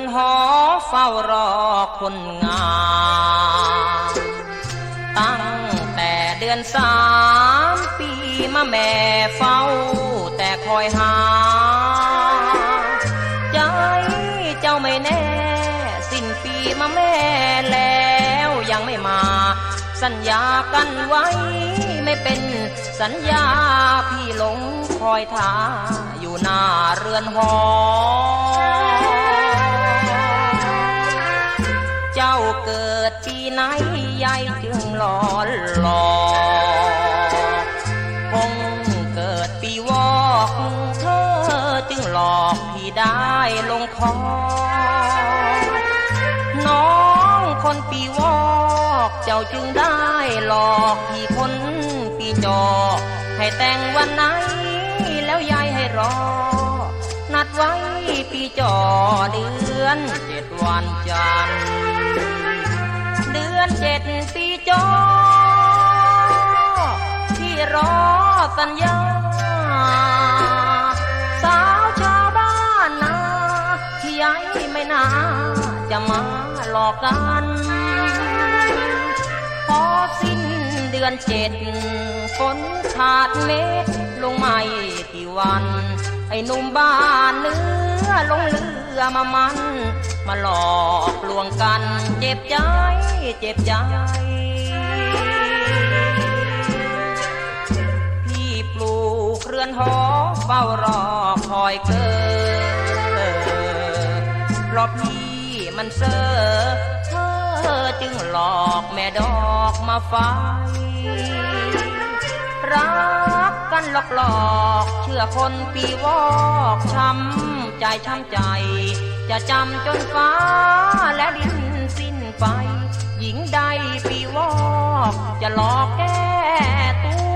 รือนหอเฝ้ารอคนงามตั้งแต่เดือนสามปีมาแม่เฝ้า แต่คอยหา ใจเจ้าไม่แน่ สิ้นปีมาแม่แล้วยังไม่มา สัญญากันไว้ไม่เป็นสัญญาพี่หลงคอยท่าอยู่หน้าเรือนหอ ไหนยายจึงหลอนหลอกคงเกิดปีวอกเธอจึงหลอกพี่ได้ลงคอ น้องคนปีวอกเจ้าจึงได้หลอกพี่คนปีจอ ให้แต่งวันไหนแล้วยายให้รอ นัดไว้ปีจอเดือนเจ็ดวันจันทร์เดื อนเจ็ดปีจอที่รอสัญญา สาวชาวบ้านนาที่ย้ายไม่นาจะมาหลอกกัน พอสิ้นเดือนเจ็ดฝนขาดเม็ดลงไม่กี่วัน ไอ้หนุ่มบ้านเนื้อลงเรือมามัน มาหลอกลวงกันเจ็บใจ เจ็บใจ พี่ปลูกเรือนหอเฝ้ารอคอยเกิดเพราะพี่มันเซอเธอจึงหลอกแม่ดอกมาไฟรักกันหลอกหลอกเชื่อคนปีวอกช้ำใจช้ำใจ จะจำจนฟ้าและดินสิ้นไป หญิงใดปีวอกจะหลอกแก้ตัว